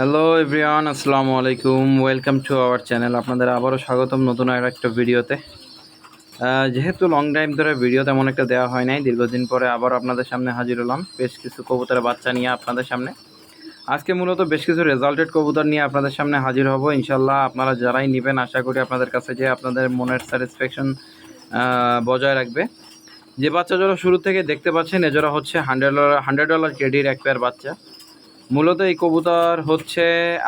Hello everyone আসসালামু আলাইকুম welcome to our channel আপনাদের আবারও স্বাগতম নতুন আর একটা ভিডিওতে। যেহেতু লং টাইম ধরে ভিডিও তেমন একটা দেওয়া হয় নাই, দীর্ঘদিন পরে আবার আপনাদের সামনে হাজির হলাম। বেশ কিছু কবুতরের বাচ্চা নিয়ে আপনাদের সামনে। আজকে মূলত বেশ কিছু রেজাল্টেড কবুতর নিয়ে আপনাদের সামনে হাজির হব। ইনশাল্লাহ আপনারা যারাই নেবেন, আশা করি আপনাদের কাছে যে আপনাদের মনের স্যাটিসফ্যাকশন বজায় রাখবে। যে বাচ্চা জোড়া শুরু থেকে দেখতে পাচ্ছেন, এজোড়া হচ্ছে হান্ড্রেড ডলার হান্ড্রেড ডলার কেডির এক পেয়ার বাচ্চা। মূলত এই কবুতর হচ্ছে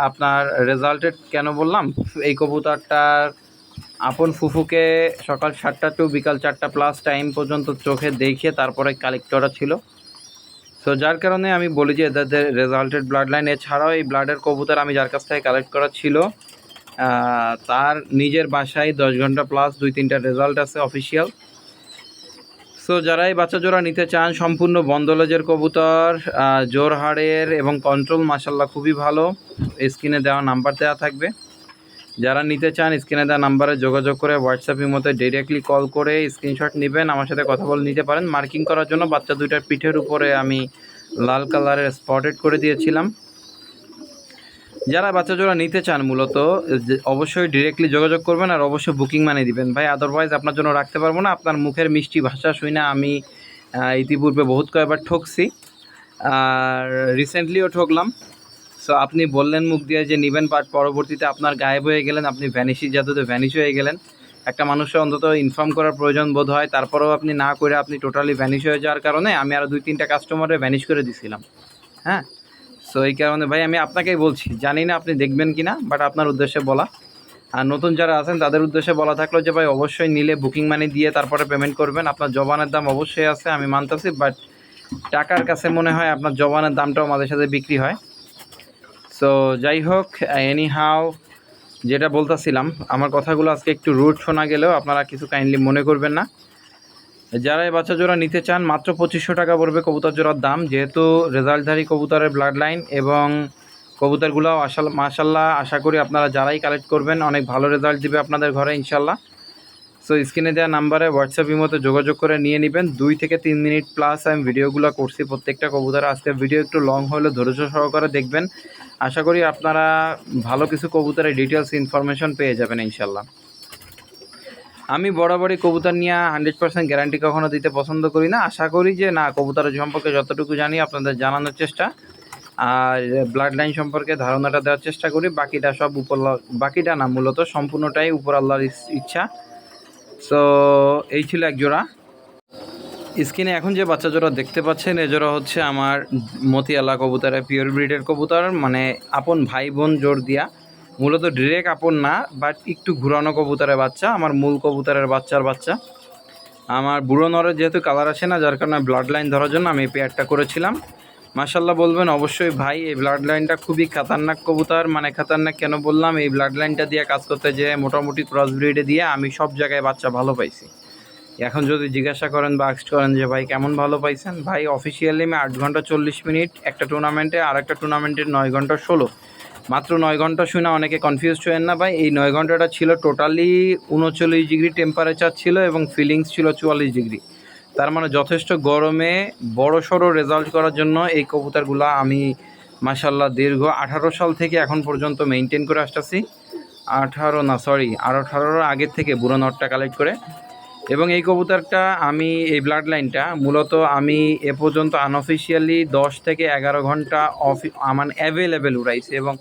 আপনার রেজাল্টেড কেন বললাম? এই কবুতরটার আপন ফুফুকে সকাল সাতটা টু বিকাল চারটা প্লাস টাইম পর্যন্ত চোখে দেখিয়ে তারপরে কালেক্ট করা ছিল। সো যার কারণে আমি বলি যে এদের রেজাল্টেড ব্লাড লাইন এছাড়াও এই ব্লাডের কবুতর আমি যার কাছ থেকে কালেক্ট করা ছিল তার নিজের বাসায় দশ ঘণ্টা প্লাস দুই তিনটা রেজাল্ট আছে অফিসিয়াল সো যারা এই বাচ্চা জোড়া নিতে চান, সম্পূর্ণ বন্দলেজের কবুতর জোরহাড়ের এবং কন্ট্রোল মাসাল্লাহ খুবই ভালো। স্ক্রিনে দেওয়া নাম্বার দেওয়া থাকবে। যারা নিতে চান, স্ক্রিনে দেওয়া নাম্বারে যোগাযোগ করে হোয়াটসঅ্যাপের মতো ডিরেক্টলি কল করে স্ক্রিনশট নেবেন। আমার সাথে কথা বলে নিতে পারেন। মার্কিং করার জন্য বাচ্চা দুইটার পিঠের উপরে আমি লাল কালারের স্পটেড করে দিয়েছিলাম। যারা বাচ্চা জোড়া নিতে চান মূলত অবশ্যই ডিরেক্টলি যোগাযোগ করবেন আর অবশ্যই বুকিং মানে দিবেন। ভাই আদারওয়াইজ আপনার জন্য রাখতে পারব না। আপনার মুখের মিষ্টি ভাষা শুই না আমি ইতিপূর্বে বহুত কয়েকবার ঠকছি। আর রিসেন্টলিও ঠকলাম। সো আপনি বললেন মুখ দিয়ে যে নেবেন বাট পরবর্তীতে আপনার গায়েব হয়ে গেলেন, আপনি ভ্যানিশি জাদুতে ভ্যানিশ হয়ে গেলেন। একটা মানুষের অন্তত ইনফর্ম করার প্রয়োজন বোধ হয়। তারপরেও আপনি না করে আপনি টোটালি ভ্যানিশ হয়ে যাওয়ার কারণে আমি আরও দুই তিনটা কাস্টমারে ভ্যানিশ করে দিছিলাম। হ্যাঁ? সো এই কারণে ভাই আমি আপনাকেই বলছি, জানি না আপনি দেখবেন কি না বাট আপনার উদ্দেশ্যে বলা। আর নতুন যারা আছেন, তাদের উদ্দেশ্যে বলা থাকল যে ভাই, অবশ্যই নিলে বুকিং মানি দিয়ে তারপরে পেমেন্ট করবেন। আপনার জবানের দাম অবশ্যই আছে, আমি মানতেছি বাট টাকার কাছে মনে হয় আপনার জবানের দামটাও মাঝে সাথে বিক্রি হয়। সো যাই হোক এনি হাও যেটা বলতেছিলাম, আমার কথাগুলো আজকে একটু রুট শোনা গেলেও আপনারা কিছু কাইন্ডলি মনে করবেন না। যারা এই বাচ্চা জোড়া নিতে চান, মাত্র পঁচিশশো টাকা পড়বে কবুতর জোড়ার দাম। যেহেতু রেজাল্টধারী কবুতরের ব্লাড লাইন এবং কবুতরগুলো আশা মাশাল্লাহ আশা করি আপনারা যারাই কালেক্ট করবেন, অনেক ভালো রেজাল্ট দিবে আপনাদের ঘরে ইনশাল্লাহ। সো স্ক্রিনে দেওয়া নাম্বারে হোয়াটসঅ্যাপ মতো যোগাযোগ করে নিয়ে নেবেন। দুই থেকে তিন মিনিট প্লাস আমি ভিডিওগুলো করছি প্রত্যেকটা কবুতর। আজকে ভিডিও একটু লং হলেও ধৈর্য সহকারে দেখবেন। আশা করি আপনারা ভালো কিছু কবুতরের ডিটেলস ইনফরমেশন পেয়ে যাবেন ইনশাল্লাহ। আমি বরাবরই কবুতর নিয়ে হান্ড্রেড পার্সেন্ট গ্যারান্টি কখনো দিতে পছন্দ করি না। আশা করি যে না কবুতরের সম্পর্কে যতটুকু জানি আপনাদের জানানোর চেষ্টা। আর ব্লাড লাইন সম্পর্কে ধারণাটা দেওয়ার চেষ্টা করি। বাকিটা সব উপর বাকিটা না, মূলত সম্পূর্ণটাই উপর আল্লাহর ইচ্ছা। সো এই ছিল এক জোড়া। স্ক্রিনে এখন যে বাচ্চা জোড়া দেখতে পাচ্ছেন, এ জোড়া হচ্ছে আমার মতিয়ালা কবুতরের পিওর ব্রিডের কবুতর মানে আপন ভাই বোন জোর দিয়া। মূলত ডিরেক্ট আপন না বাট একটু ঘুরানো কবুতরের বাচ্চা, আমার মূল কবুতরের বাচ্চার বাচ্চা। আমার বুড়ো নরের যেহেতু কালার আসে না, যার কারণে ব্লাড লাইন ধরার জন্য আমি এই পেয়ারটা করেছিলাম। মাসাল্লাহ বলবেন, অবশ্যই ভাই, এই ব্লাড লাইনটা খুবই খাতারনাক কবুতর। মানে খাতারনাক কেন বললাম, এই ব্লাড লাইনটা দিয়ে কাজ করতে যে মোটামুটি ক্রস ব্রিডে দিয়ে আমি সব জায়গায় বাচ্চা ভালো পাইছি। এখন যদি জিজ্ঞাসা করেন বা আক্স করেন যে, ভাই, কেমন ভালো পাইছেন? ভাই অফিসিয়ালি আমি আট ঘণ্টা চল্লিশ মিনিট একটা টুর্নামেন্টে আর একটা টুর্নামেন্টের নয় ঘণ্টা ষোলো। মাত্র নয় ঘণ্টা শুনে অনেকে কনফিউজ হয়েন না ভাই। এই নয় ঘন্টাটা ছিল টোটালি উনচল্লিশ ডিগ্রি টেম্পারেচার ছিল এবং ফিলিংস ছিল চুয়াল্লিশ ডিগ্রি তার মানে যথেষ্ট গরমে বড় সড়ো রেজাল্ট করার জন্য এই কবুতরগুলো আমি মাসাল্লাহ দীর্ঘ আঠারো সাল থেকে এখন পর্যন্ত মেনটেন করে আসতেছি। আঠারো না সরি আর আঠারোর আগের থেকে বুড়ো নটটা কালেক্ট করে এবং এই কবুতরটা আমি, এই ব্লাড লাইনটা মূলত আমি এ পর্যন্ত আনঅফিসিয়ালি দশ থেকে এগারো ঘণ্টা অফি আমার অ্যাভেলেবেল উড়াইছি এবং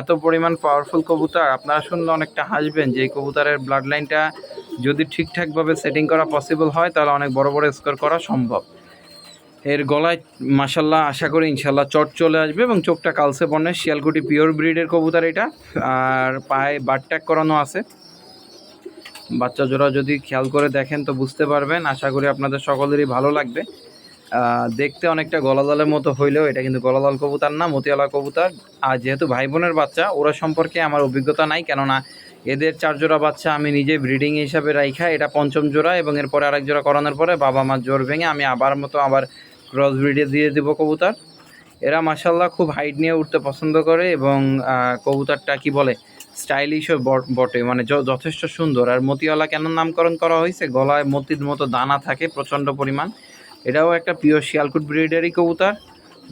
এত পরিমাণ পাওয়ারফুল কবুতর, আপনারা শুনলে অনেকটা হাসবেন যে এই কবুতরের ব্লাড লাইনটা যদি ঠিকঠাকভাবে সেটিং করা পসিবল হয়, তাহলে অনেক বড় বড় স্কোর করা সম্ভব। এর গলায় মাসাল্লাহ আশা করি ইনশাল্লাহ চট চলে আসবে এবং চোখটা কালসে বর্ণের, শিয়ালকুটি পিওর ব্রিডের কবুতর এটা। আর পায়ে বাট ট্যাগ করানো আছে। বাচ্চা জোড়া যদি খেয়াল করে দেখেন তো বুঝতে পারবেন। আশা করি আপনাদের সকলেরই ভালো লাগবে। দেখতে অনেকটা গলাদলের মতো হইলেও এটা কিন্তু গলাদল কবুতার না, মতিয়ালা কবুতার। আর যেহেতু ভাই বোনের বাচ্চা, ওরা সম্পর্কে আমার অভিজ্ঞতা নাই, কেননা এদের চার জোড়া বাচ্চা আমি নিজে ব্রিডিং হিসাবে রাইখা, এটা পঞ্চম জোড়া এবং এরপরে আরেক জোড়া করানোর পরে বাবা মার জোর ভেঙে আমি আবার মতো আবার ক্রস ব্রিডে দিয়ে দেবো কবুতার। এরা মাসাল্লাহ খুব হাইট নিয়ে উঠতে পছন্দ করে এবং কবুতারটা কি বলে? স্টাইলিশও বটে মানে যথেষ্ট সুন্দর। আর মতিওয়ালা কেন নামকরণ করা হয়েছে? গলায় মতির মতো দানা থাকে, প্রচণ্ড পরিমাণ। এটাও একটা পিওর শিয়ালকুট ব্রিডেরই কবুতর।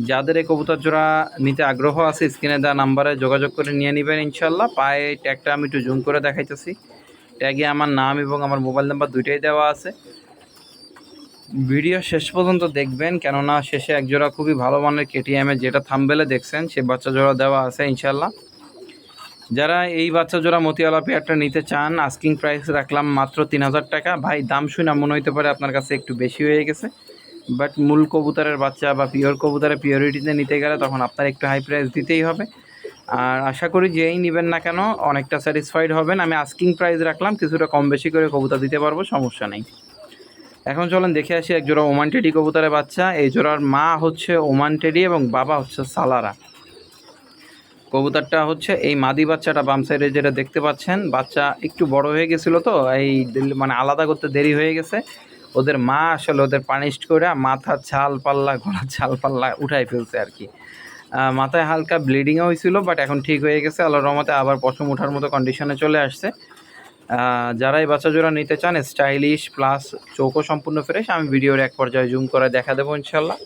যাদের এই কবুতর জোড়া নিতে আগ্রহ আছে, স্ক্রিনে দেওয়া নাম্বারে যোগাযোগ করে নিয়ে নেবেন ইনশাল্লাহ। পায়ে ট্যাগটা আমি একটু জুম করে দেখাইতেছি। ট্যাগে আমার নাম এবং আমার মোবাইল নাম্বার দুইটাই দেওয়া আছে। ভিডিও শেষ পর্যন্ত দেখবেন, কেননা শেষে এক জোড়া খুবই ভালো মানের কেটিএমে যেটা থামবেলে দেখছেন, সে বাচ্চা জোড়া দেওয়া আছে ইনশাল্লাহ। যারা এই বাচ্চা জোড়া মতিওয়ালা পেয়ারটা নিতে চান আস্কিং প্রাইস রাখলাম মাত্র তিন হাজার টাকা। ভাই, দাম শুনে মনে হতে পারে আপনার কাছে একটু বেশি হয়ে গেছে। বাট মূল কবুতরের বাচ্চা বা পিওর কবুতরের পিওরিটিতে নিতে গেলে তখন আপনার একটু হাই প্রাইস দিতেই হবে। আর আশা করি যেই নেবেন না কেন, অনেকটা স্যাটিসফাইড হবেন। আমি আস্কিং প্রাইস রাখলাম, কিছুটা কম বেশি করে কবুতর দিতে পারব, সমস্যা নেই। এখন চলেন দেখে আসি এক জোড়া ওমান টেডি কবুতরের বাচ্চা। এই জোড়ার মা হচ্ছে ওমান টেডি এবং বাবা হচ্ছে সালারা। কবুতরটা হচ্ছে এই মাদি বাচ্চাটা বাম সাইডে যেটা দেখতে পাচ্ছেন, বাচ্চা একটু বড় হয়ে গেছিল তো, এই মানে আলাদা করতে দেরি হয়ে গেছে। ওদের মা আসলে ওদের পানিশড করে মাথার ছাল পাল্লা, গলার ছাল পাল্লা উঠাই ফেলছে আর কি। মাথায় হালকা ব্লিডিংও হয়েছিল বাট এখন ঠিক হয়ে গেছে। আল্লাহ রহমতে আবার পশম ওঠার মতো কন্ডিশনে চলে আসছে। যারা এই বাচ্চা জোড়া নিতে চান স্টাইলিশ প্লাস চৌকো সম্পূর্ণ ফ্রেশ আমি ভিডিওর এক পর্যায়ে জুম করে দেখা দেবো ইনশাল্লাহ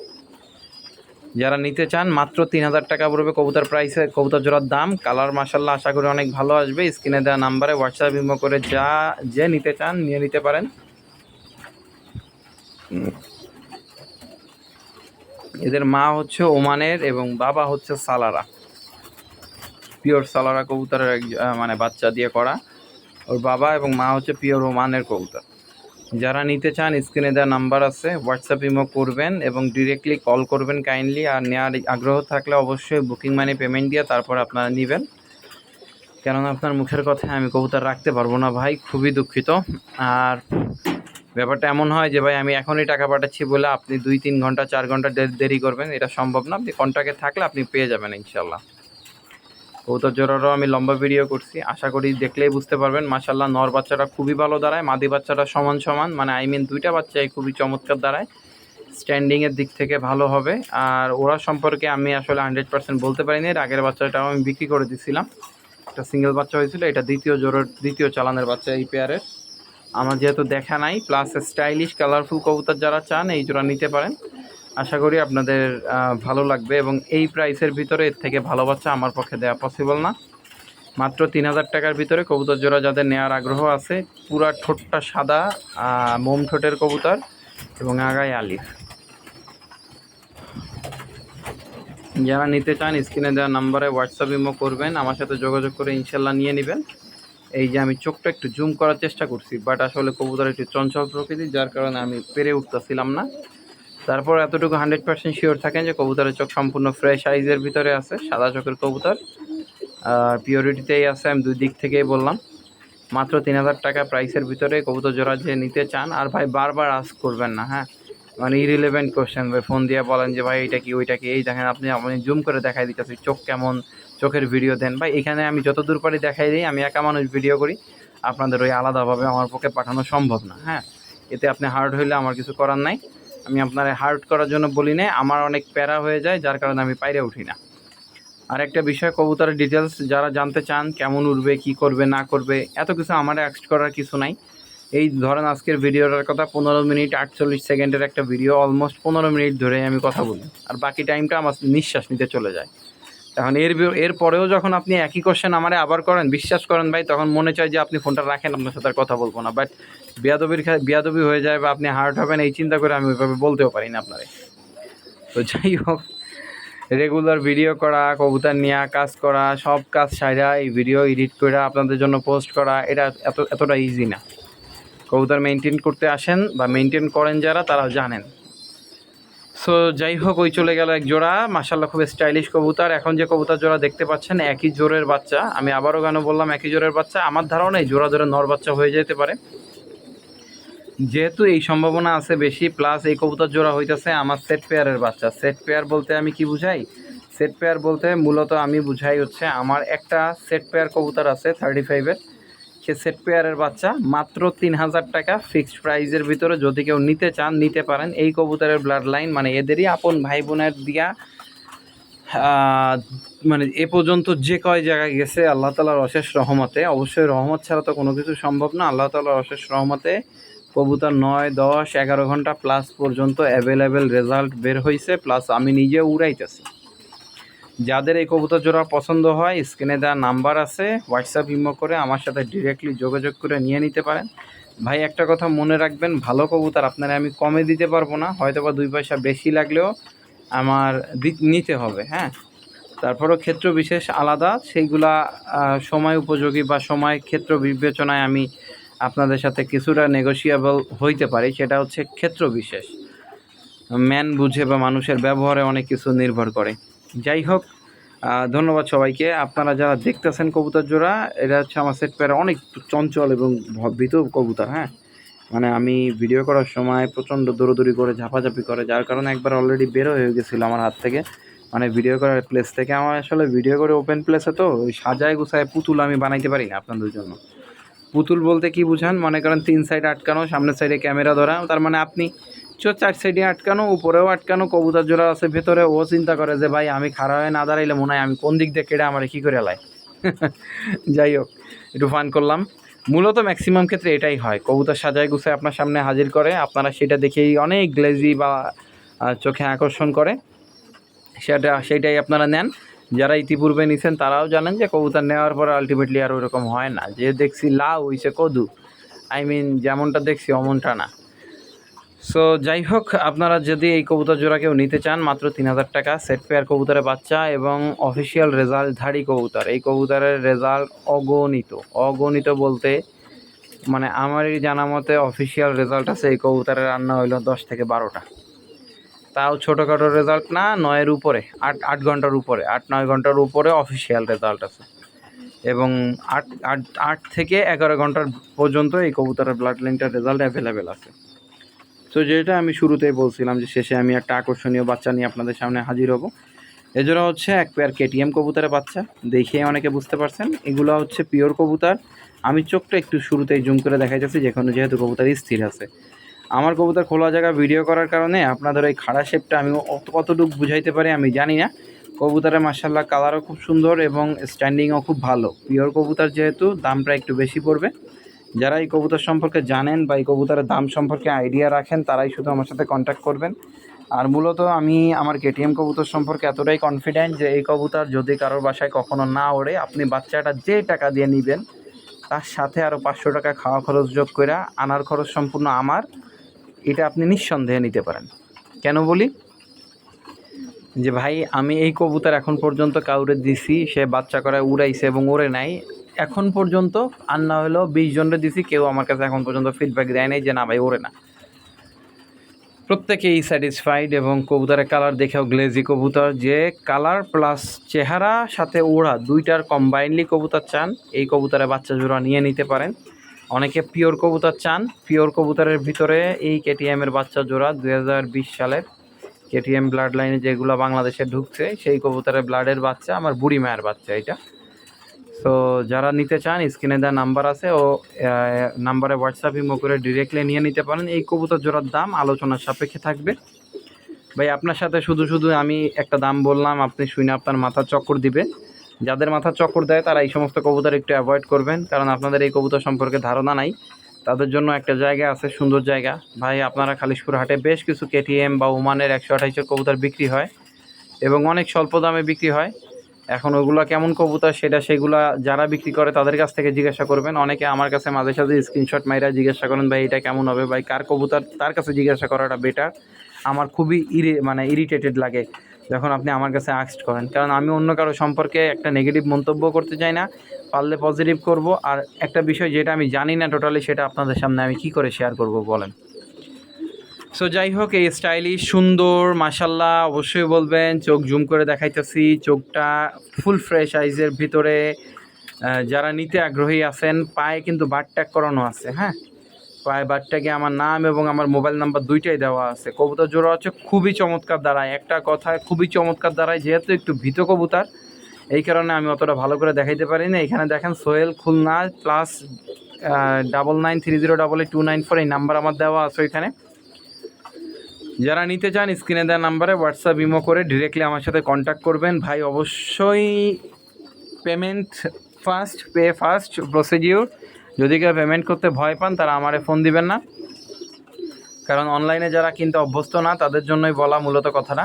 যারা নিতে চান, মাত্র তিন হাজার টাকা পড়বে কবুতর প্রাইসে কবুতর জোড়ার দাম কালার মাসাল্লাহ আশা করি অনেক ভালো আসবে। স্ক্রিনে দেওয়া নাম্বারে হোয়াটসঅ্যাপ ইমো করে যা, যে নিতে চান নিয়ে নিতে পারেন। এদের মা হচ্ছে ওমানের এবং বাবা হচ্ছে সালারা। পিওর সালারা কবুতরের মানে বাচ্চা দিয়ে করা। ওর বাবা এবং মা হচ্ছে পিওর ওমানের কবুতর। যারা নিতে চান স্ক্রিনে দেওয়া নাম্বার আছে হোয়াটসঅ্যাপ ইমো করবেন এবং ডিরেক্টলি কল করবেন কাইন্ডলি আর নেওয়ার আগ্রহ থাকলে অবশ্যই বুকিং মানি পেমেন্ট দিয়ে তারপর আপনারা নেবেন। কেননা আপনার মুখের কথায় আমি কবুতর রাখতে পারব না ভাই, খুবই দুঃখিত। আর ব্যাপারটা এমন হয় যে ভাই, আমি এখনই টাকা পাঠাচ্ছি বলে আপনি দুই, তিন ঘণ্টা, চার ঘণ্টা দেরি করবেন, এটা সম্ভব না। আপনি কন্ট্যাক্টে থাকলে আপনি পেয়ে যাবেন ইনশাল্লাহ। কবুতর জোড়ারও আমি লম্বা ভিডিও করছি। আশা করি দেখলেই বুঝতে পারবেন। মাশাল্লাহ নর বাচ্চাটা খুবই ভালো দাঁড়ায়। মাদি বাচ্চাটা সমান সমান। মানে আই মিন দুইটা বাচ্চাই খুবই চমৎকার দাঁড়ায়। স্ট্যান্ডিংয়ের দিক থেকে ভালো হবে। আর ওরা সম্পর্কে আমি আসলে হান্ড্রেড পার্সেন্ট বলতে পারিনি। এর আগের বাচ্চাটাও আমি বিক্রি করে দিছিলাম। একটা সিঙ্গেল বাচ্চা হয়েছিল। এটা দ্বিতীয় জোরের দ্বিতীয় চালানের বাচ্চা এই পেয়ারের আমার যেহেতু দেখা নাই প্লাস স্টাইলিশ কালারফুল কবুতর যারা চান, এই জোড়া নিতে পারেন। আশা করি আপনাদের ভালো লাগবে এবং এই প্রাইসের ভিতরে এর থেকে ভালো বাচ্চা আমার পক্ষে দেওয়া পসিবল না। মাত্র তিন হাজার টাকার ভিতরে কবুতর জোড়া যাদের নেওয়ার আগ্রহ আছে, পুরা ঠোঁটটা সাদা মোম ঠোঁটের কবুতর এবং আগায় আলিফ। যারা নিতে চান, স্ক্রিনে দেওয়া নাম্বারে হোয়াটসঅ্যাপ ইমো করবেন, আমার সাথে যোগাযোগ করে ইনশাল্লাহ নিয়ে নেবেন। এই যে আমি চোখটা একটু জুম করার চেষ্টা করছি বাট আসলে কবুতর একটু চঞ্চল প্রকৃতি যার কারণে আমি পেরে উঠতেছিলাম না। তারপর এতটুকু হান্ড্রেড পার্সেন্ট শিওর থাকেন যে কবুতরের চোখ সম্পূর্ণ ফ্রেশ আইজের ভিতরে আছে, সাদা চোখের কবুতর। আর পিওরিটিতেই আছে, আমি দুই দিক থেকেই বললাম। মাত্র তিন হাজার টাকা প্রাইসের ভিতরে কবুতর জোড়া যে নিতে চান, আর ভাই বারবার আস্ক করবেন না হ্যাঁ? মানে ইরিলেভেন্ট কোশ্চেন ভাই ফোন দিয়ে বলেন যে, ভাই, এটা কি, ওইটা কি? এই দেখেন, আপনি আপনি জুম করে দেখাই দিতেছি, চোখ কেমন, চোখের ভিডিও দেন। ভাই, এখানে আমি যত দূর পারি দেখাই দিই, আমি একা মানুষ ভিডিও করি। আপনাদের ওই আলাদাভাবে আমার পক্ষে পাঠানো সম্ভব না হ্যাঁ? এতে আপনি হার্ড হইলে আমার কিছু করার নাই। আমি আপনার হার্ট করার জন্য বলি না আমার অনেক প্যারা হয়ে যায় যার কারণে আমি বাইরে উঠি না। আর একটা বিষয় কবুতরের ডিটেলস যারা জানতে চান কেমন উঠবে কি করবে না করবে এত কিছু আমার অ্যাক্সট করার কিছু নাই। এই ধরেন আজকের ভিডিওটার কথা পনেরো মিনিট আটচল্লিশ সেকেন্ডের একটা ভিডিও অলমোস্ট পনেরো মিনিট ধরে আমি কথা বলি। আর বাকি টাইমটা আমার নিঃশ্বাস নিতে চলে যায়। এখন এর এর পরেও যখন আপনি একই কোশ্চেন আমারে আবার করেন, বিশ্বাস করেন ভাই, তখন মনে চায় যে আপনি ফোনটা রাখেন, আপনার সাথে আর কথা বলব না। বাট বিয়াদবির বিয়াদবি হয়ে যায় বা আপনি হার্ট হবেন, এই চিন্তা করে আমি ওইভাবে বলতেও পারি না আপনারে। তো যাই হোক রেগুলার ভিডিও করা, কবুতর নেওয়া কাজ করা, সব কাজ সাইরা এই ভিডিও এডিট করে আপনাদের জন্য পোস্ট করা, এটা এত এতটা ইজি না। কবুতর মেনটেন করতে আসেন বা মেনটেন করেন যারা তারা জানেন। সো যাই হোক, ওই চলে গেল এক জোড়া। মাসাল্লাহ খুব স্টাইলিশ কবুতর। এখন যে কবুতর জোড়া দেখতে পাচ্ছেন, একই জোরের বাচ্চা। আমি আবারও কেন বললাম, একই জোরের বাচ্চা। আমার ধারণা এই জোড়া জোরে নর বাচ্চা হয়ে যেতে পারে। যেহেতু এই সম্ভাবনা আছে বেশি প্লাস এই কবুতর জোড়া হইতেছে আমার সেট পেয়ারের বাচ্চা। সেট পেয়ার বলতে আমি কি বুঝাই? সেট পেয়ার বলতে মূলত আমি বুঝাই হচ্ছে, আমার একটা সেট পেয়ার কবুতর আছে থার্টি ফাইভের সেট পেয়ারের বাচ্চা, মাত্র তিন হাজার টাকা ফিক্সড প্রাইজের ভিতরে যদি কেউ নিতে চান, নিতে পারেন। এই কবুতরের ব্লাড লাইন মানে এদেরই আপন ভাই বোনের দিয়া মানে এ পর্যন্ত যে কয় জায়গায় গেছে, আল্লাহ তালার অশেষ রহমতে। অবশ্যই রহমত ছাড়া তো কোনো কিছু সম্ভব না। আল্লাহ তালার অশেষ রহমতে কবুতর নয়, দশ, এগারো ঘণ্টা প্লাস পর্যন্ত অ্যাভেলেবেল রেজাল্ট বের হয়েছে প্লাস আমি নিজে উড়াইতেছি। যাদের এই কবুতর জোড়া পছন্দ হয়, স্ক্রিনে দেওয়া নাম্বার আছে হোয়াটসঅ্যাপ ইমো করে আমার সাথে ডিরেক্টলি যোগাযোগ করে নিয়ে নিতে পারেন। ভাই, একটা কথা মনে রাখবেন, ভালো কবুতর আপনারা আমি কমে দিতে পারব না হয়তো বা দুই পয়সা বেশি লাগলেও আমার নিতে হবে হ্যাঁ? তারপরও ক্ষেত্র বিশেষ আলাদা, সেইগুলা সময় উপযোগী বা সময় ক্ষেত্র বিবেচনায় আমি আপনাদের সাথে কিছুটা নেগোসিয়েবল হইতে পারি, সেটা হচ্ছে ক্ষেত্র বিশেষ। ম্যান বুঝে বা মানুষের ব্যবহারে অনেক কিছু নির্ভর করে। যাই হোক ধন্যবাদ সবাইকে। আপনারা যারা দেখতেছেন কবুতর জোড়া এটা হচ্ছে আমার সেট পেয়ার অনেক চঞ্চল এবং ভীত কবুতর হ্যাঁ? মানে আমি ভিডিও করার সময় প্রচণ্ড দৌড়দৌড়ি করে, ঝাপাঝাপি করে, যার কারণে একবার অলরেডি বেরো হয়ে গেছিল আমার হাত থেকে। মানে ভিডিও করার প্লেস থেকে আমার আসলে ভিডিও করে ওপেন প্লেসে তো ওই সাজায় গুছায় পুতুল আমি বানাইতে পারি না আপনাদের জন্য। পুতুল বলতে কি বুঝান? মনে করেন তিন সাইড আটকানো, সামনের সাইডে ক্যামেরা ধরা, তার মানে আপনি চো চার সাইডে আটকানো, উপরেও আটকানো, কবুতর জোড়া আছে ভেতরে। ও চিন্তা করে যে, ভাই, আমি খাড়া হয়ে না দাঁড়াইলে মনে হয় আমি কোন দিক দিয়ে কেটে আমার কী করে লাই যাই হোক, একটু ফান করলাম। মূলত ম্যাক্সিমাম ক্ষেত্রে এটাই হয়। কবুতর সাজায় গুছায় আপনার সামনে হাজির করে। আপনারা সেটা দেখেই অনেক গ্লেজি বা চোখে আকর্ষণ করে। সেটা, সেটাই আপনারা নেন। যারা ইতিপূর্বে নিছেন, তারাও জানেন যে, কবুতর নেওয়ার পরে আলটিমেটলি আর ওরকম হয় না। যে দেখছি লাউ, হইছে কদু। আই মিন যেমনটা দেখছি, অমনটা না। সো যাই হোক আপনারা যদি এই কবুতর জোড়া কেউ নিতে চান, মাত্র তিন হাজার টাকা সেট পেয়ার কবুতরের বাচ্চা এবং অফিসিয়াল রেজাল্ট ধারী কবুতর। এই কবুতরের রেজাল্ট অগণিত। অগণিত বলতে মানে আমারই জানা মতে অফিসিয়াল রেজাল্ট আছে এই কবুতরের রান্না হইল দশ থেকে বারোটা। তাও ছোটোখাটো রেজাল্ট না, নয়ের উপরে, আট আট ঘণ্টার উপরে, আট, নয় ঘণ্টার উপরে অফিসিয়াল রেজাল্ট আছে। এবং আট আট আট থেকে এগারো ঘণ্টার পর্যন্ত এই কবুতরের ব্লাড লাইনটার রেজাল্ট অ্যাভেলেবেল আছে। তো যেটা আমি শুরুতেই বলছিলাম যে শেষে আমি একটা আকর্ষণীয় বাচ্চা নিয়ে আপনাদের সামনে হাজির হব। এজোড়া হচ্ছে এক পেয়ার কেটিএম কবুতরের বাচ্চা। দেখে অনেকে বুঝতে পারছেন। এগুলো হচ্ছে পিওর কবুতর। আমি চোখটা একটু শুরুতেই জুম করে দেখাইতেছি, যেখানে যেহেতু কবুতর স্থির আছে। আমার কবুতর খোলা জায়গা ভিডিও করার কারণে আপনাদের ওই খাড়া শেপটা আমি কতটুকু বুঝাইতে পারি, আমি জানি না। কবুতরের মার্শাল্লাহ কালারও খুব সুন্দর এবং স্ট্যান্ডিংও খুব ভালো। পিওর কবুতর যেহেতু, দামটা একটু বেশি পড়বে। যারা এই কবুতর সম্পর্কে জানেন বা এই কবুতরের দাম সম্পর্কে আইডিয়া রাখেন, তারাই শুধু আমার সাথে কন্ট্যাক্ট করবেন। আর মূলত আমি আমার কেটিএম কবুতর সম্পর্কে এতটাই কনফিডেন্ট যে এই কবুতর যদি কারোর বাসায় কখনো না ওড়ে, আপনি বাচ্চাটা যে টাকা দিয়ে নেবেন, তার সাথে আরও পাঁচশো টাকা খাওয়া খরচ যোগ করে আনার খরচ সম্পূর্ণ আমার, এটা আপনি নিঃসন্দেহে নিতে পারেন। কেন বলি? যে ভাই, আমি এই কবুতর এখন পর্যন্ত কাউরে দিছি, সে বাচ্চা করে উড়াইছে এবং ওড়ে নাই। এখন পর্যন্ত আর না হলেও বিশ জনরে দিছি, কেউ আমার কাছে এখন পর্যন্ত ফিডব্যাক দেয় নাই যে না ভাই ওড়ে না। প্রত্যেকেই স্যাটিসফাইড এবং কবুতরের কালার দেখেও গ্লেজি কবুতর, যে কালার প্লাস চেহারা, সাথে ওড়া, দুইটার কম্বাইনলি কবুতর চান, এই কবুতরের বাচ্চা জোড়া নিয়ে নিতে পারেন। অনেকে পিওর কবুতর চান পিওর কবুতরের ভিতরে এই কেটিএমের বাচ্চা জোড়া দু হাজার বিশ সালের কেটিএম ব্লাড লাইনে যেগুলো বাংলাদেশে ঢুকছে, সেই কবুতরের ব্লাডের বাচ্চা, আমার বুড়ি মায়ের বাচ্চা এটা। তো যারা নিতে চান, স্ক্রিনে দেওয়া নাম্বার আছে, ও নাম্বারে হোয়াটসঅ্যাপ ইমো করে ডিরেক্টলি নিয়ে নিতে পারেন। এই কবুতর জোড়ার দাম আলোচনার সাপেক্ষে থাকবে। ভাই, আপনার সাথে শুধু শুধু আমি একটা দাম বললাম, আপনি শুনে আপনার মাথা চক্কর দিবে যাদের মাথা চক্কর দেয়, তারা এই সমস্ত কবুতর একটু অ্যাভয়েড করবেন, কারণ আপনাদের এই কবুতর সম্পর্কে ধারণা নাই। তাদের জন্য একটা জায়গা আছে, সুন্দর জায়গা। ভাই, আপনারা খালিশপুর হাটে বেশ কিছু কেটিএম বা ওমানের একশো আঠাইশের কবুতর বিক্রি হয় এবং অনেক স্বল্প দামে বিক্রি হয়। এখন ওগুলো কেমন কবুতর সেটা সেগুলা যারা বিক্রি করে তাদের কাছ থেকে জিজ্ঞাসা করবেন। অনেকে আমার কাছে মাঝে সাঝে স্ক্রিনশট মাইরা জিজ্ঞাসা করেন, ভাই, এটা কেমন হবে? ভাই, কার কবুতর তার কাছে জিজ্ঞাসা করাটা বেটার আমার খুবই ইরি মানে ইরিটেটেড লাগে যখন আপনি আমার কাছে আক্সড করেন। কারণ আমি অন্য কারও সম্পর্কে একটা নেগেটিভ মন্তব্য করতে চাই না, পারলে পজিটিভ করব। আর একটা বিষয় যেটা আমি জানি না টোটালি সেটা আপনাদের সামনে আমি কি করে শেয়ার করব, বলেন? সো যাই হোক এই স্টাইলিশ সুন্দর মাসাল্লাহ অবশ্যই বলবেন, চোখ জুম করে দেখাইতেছি, চোখটা ফুল ফ্রেশ আইজের ভিতরে যারা নিতে আগ্রহী আছেন, পায়ে কিন্তু বার করানো আছে হ্যাঁ? পায়ে বার ট্যাগে আমার নাম এবং আমার মোবাইল নাম্বার দুইটাই দেওয়া আছে। কবুতর জোড়া হচ্ছে খুবই চমৎকার দাঁড়ায়। একটা কথায়, খুবই চমৎকার দাঁড়ায়, যেহেতু একটু ভীত কবুতর, এই কারণে আমি অতটা ভালো করে দেখাইতে পারি না। এখানে দেখেন, Sohel Khulna plus double nine three zero double eight two nine four এই নাম্বার আমার দেওয়া আছে ওইখানে। যারা নিতে চান, স্ক্রিনে দেওয়া নাম্বারে হোয়াটসঅ্যাপ ইমো করে ডিরেক্টলি আমার সাথে কন্ট্যাক্ট করবেন। ভাই, অবশ্যই payment first pay first procedure যদি কেউ পেমেন্ট করতে ভয় পান, তারা আমারে ফোন দিবেন না। কারণ অনলাইনে যারা কিনতে অভ্যস্ত না, তাদের জন্যই বলা মূলত কথাটা।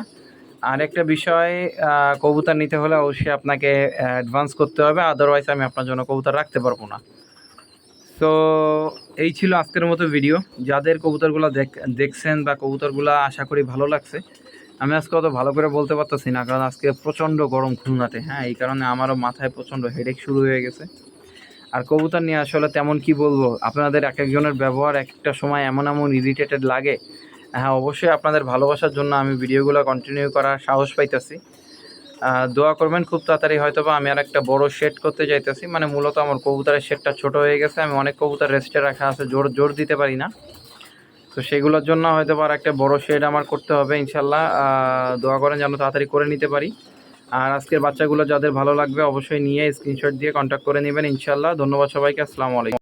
আর একটা বিষয় কবুতর নিতে হলে অবশ্যই আপনাকে অ্যাডভান্স করতে হবে। আদারওয়াইজ আমি আপনার জন্য কবুতর রাখতে পারব না। তো এই ছিল আজকের মতো ভিডিও যাদের কবুতরগুলো দেখ, দেখছেন বা কবুতরগুলো আশা করি ভালো লাগছে, আমি আজকে অত ভালো করে বলতে পারতেছি না, কারণ আজকে প্রচণ্ড গরম খুলনাতে। হ্যাঁ এই কারণে আমারও মাথায় প্রচণ্ড হেডেক শুরু হয়ে গেছে। আর কবুতর নিয়ে আসলে তেমন কি বলব, আপনাদের এক একজনের ব্যবহার একটা সময় এমন এমন ইরিটেটেড লাগে। হ্যাঁ অবশ্যই আপনাদের ভালোবাসার জন্য আমি ভিডিওগুলো কন্টিনিউ করার সাহস পাইতেছি। দোয়া করবেন, খুব তাড়াতাড়ি হয়তো বা আমি আর একটা বড় শেড করতে চাইতেছি মানে মূলত আমার কবুতরের শেডটা ছোট হয়ে গেছে, আমি অনেক কবুতর রেস্টে রাখা আছে, জোর জোর দিতে পারি না। তো সেগুলোর জন্য হয়তো আর একটা বড় শেড আমার করতে হবে ইনশাল্লাহ দোয়া করেন যেন তাড়াতাড়ি করে নিতে পারি। আর আজকের বাচ্চাগুলো যাদের ভালো লাগবে, অবশ্যই নিয়ে স্ক্রিনশট দিয়ে কন্ট্যাক্ট করে নেবেন ইনশাল্লাহ ধন্যবাদ সবাইকে, আসসালামু আলাইকুম।